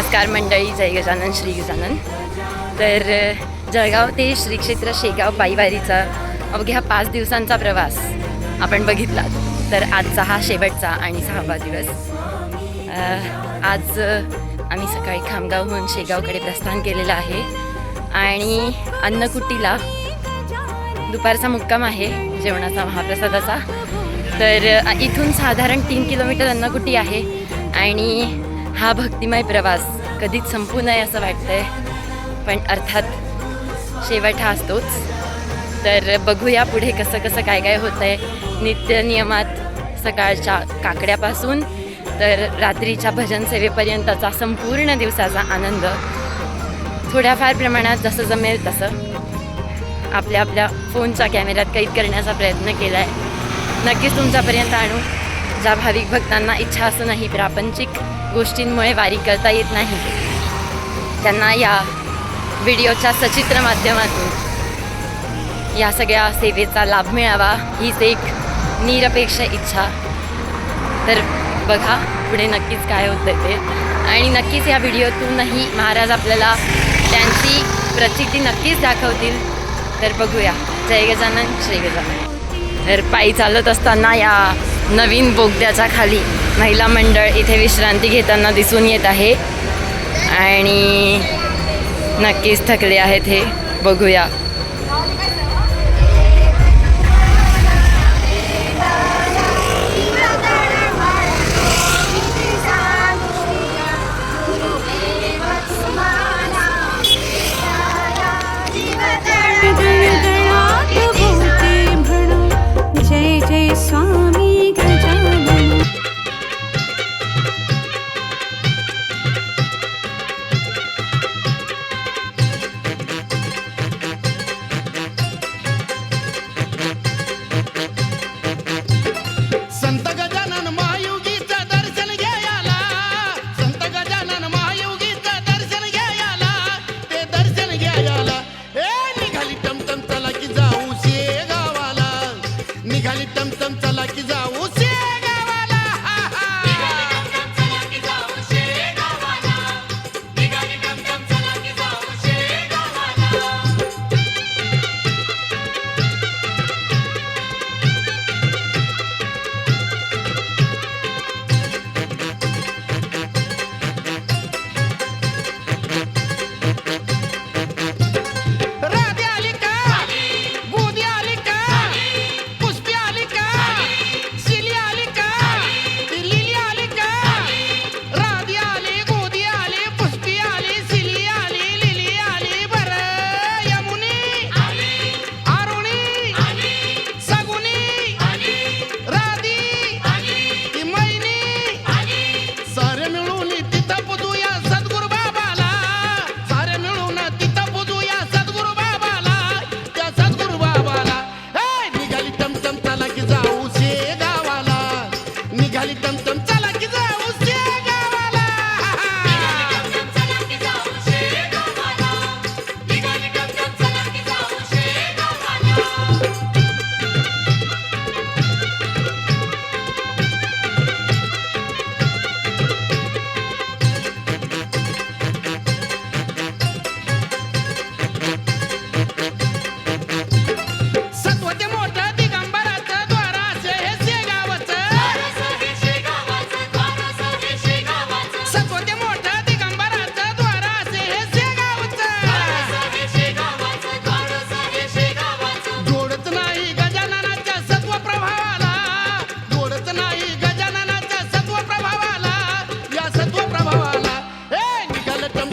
नमस्कार मंडळी जय गजानन श्री गजानन. तर जळगाव ते श्री क्षेत्र शेगाव पायीवारीचा अवघ्या पाच दिवसांचा प्रवास आपण बघितला. तर आजचा हा शेवटचा आणि सहावा दिवस. आज आम्ही सकाळी खामगावहून शेगावकडे प्रस्थान केलेलं आहे आणि अन्नकुटीला दुपारचा मुक्काम आहे जेवणाचा महाप्रसादाचा. तर इथून साधारण तीन किलोमीटर अन्नकुटी आहे आणि हा भक्तिमय प्रवास कधीच संपू नये असं वाटतंय. पण अर्थात शेवट हा असतोच तर बघूया पुढे कसं कसं काय काय होतं आहे नित्य नियमात सकाळच्या काकड्यापासून तर रात्रीच्या भजन सेवेपर्यंतचा संपूर्ण दिवसाचा आनंद. थोड्याफार प्रमाणात जसं जमेल तसं आपल्या आपल्या फोनच्या कॅमेऱ्यात कैद करण्याचा प्रयत्न केला आहे नक्कीच तुमच्यापर्यंत आणू. ज्या भाविक भक्तांना इच्छा असूनही प्रापंचिक गोष्टींमुळे वारी करता येत नाही. त्यांना या व्हिडिओच्या सचित्र माध्यमातून या सगळ्या सेवेचा लाभ मिळावा हीच एक निरपेक्ष इच्छा. तर बघा पुढे नक्कीच काय होतं ते. आणि नक्कीच या व्हिडिओतूनही महाराज आपल्याला त्यांची प्रचिती नक्कीच दाखवतील. तर बघूया. जय गजानन श्री गजानन. तर पायी चालत असताना या नवीन बोगद्याच्या खाली महिला मंडळ इथे विश्रांती घेताना दिसून येत आहे. आणि नक्कीच थकले आहेत हे. बघूया.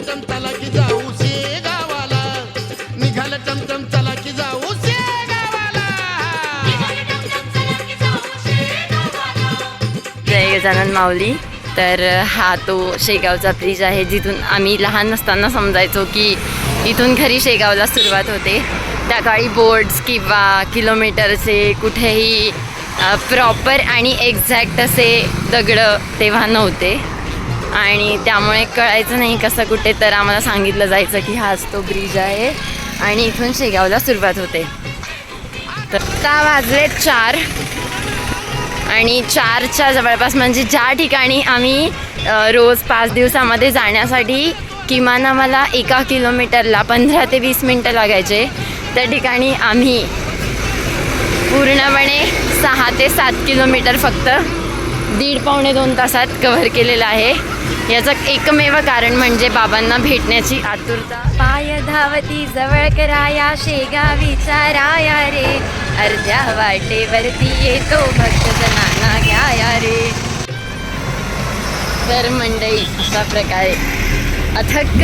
टमटम चला की जाऊ शे गावाला निघालं टमटम चला की जाऊ शे गावाला जय गजानन माऊली तर हा तो शेगावचा ब्रिज आहे जिथून आम्ही लहान असताना समजायचो की इथून खरी शेगावला सुरुवात होते त्या काळी बोर्ड्स किंवा किलोमीटरचे कुठेही प्रॉपर आणि एक्झॅक्ट असे दगडं तेव्हा नव्हते आणि त्यामुळे कळायचं नाही कसं कुठे तर आम्हाला सांगितलं जायचं की हाच तो ब्रिज आहे. आणि इथून शेगावला सुरुवात होते. तर आता वाजले चार. आणि चारच्या जवळपास म्हणजे ज्या ठिकाणी आम्ही रोज पाच दिवसामध्ये जाण्यासाठी किमान आम्हाला एका किलोमीटरला पंधरा ते वीस मिनटं लागायचे. त्या ठिकाणी आम्ही पूर्णपणे सहा ते सात किलोमीटर फक्त दीड पावणे दोन तासात कव्हर केलेलं आहे. याचं एकमेव कारण म्हणजे बाबांना भेटण्याची आतुरता. पाय धावती जवळ कराया शेगावीचा राया रे. अर्ध्या वाटेवरती येतो भक्तजनांना घ्याया रे. तर मंडळी अशा प्रकारे अथक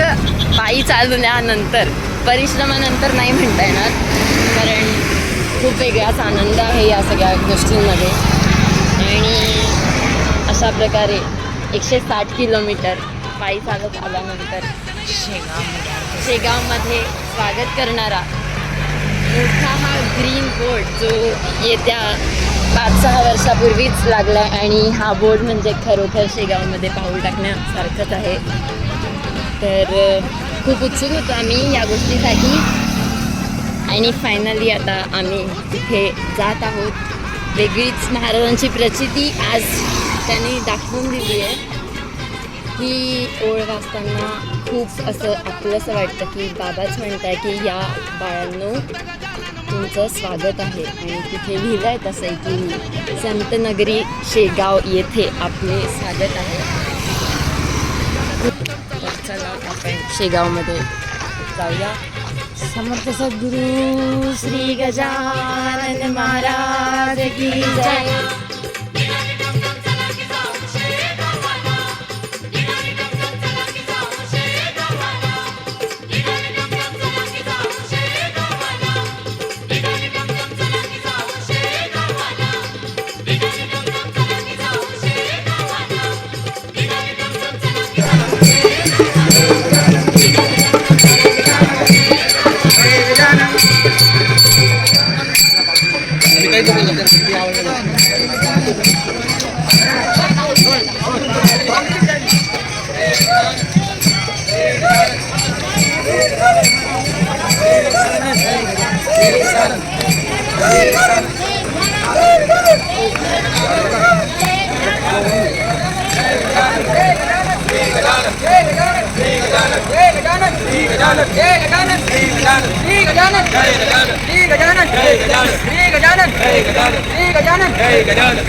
पायी चालवल्यानंतर परिश्रमानंतर नाही म्हणता येणार कारण खूप वेगळाच आनंद आहे या सगळ्या गोष्टींमध्ये. आणि अशा प्रकारे एकशे साठ किलोमीटर. पायी चालत आल्यानंतर. शेगावमध्ये स्वागत करणारा मोठा हा ग्रीन बोर्ड जो येत्या पाच सहा वर्षापूर्वीच लागला आणि हा बोर्ड म्हणजे खरोखर शेगावमध्ये पाऊल टाकण्यासारखंच आहे. तर खूप उत्सुक होतो आम्ही या गोष्टीसाठी. आणि फायनली आता आम्ही तिथे जात आहोत. वेगळीच महाराजांची प्रचिती आज त्यांनी दाखवून दिली आहे ही ओळ वाचताना खूप असं आपलंसं वाटतं की बाबाच म्हणत आहे की या बाळांनो तुमचं स्वागत आहे आणि तिथे लिहिलं आहे तसं की संतनगरी शेगाव येथे आपले स्वागत आहे. तर चला आपण शेगावमध्ये जाऊया. समर्थ सद्गुरू श्री गजानन महाराज की जय. Hey, Gajanan!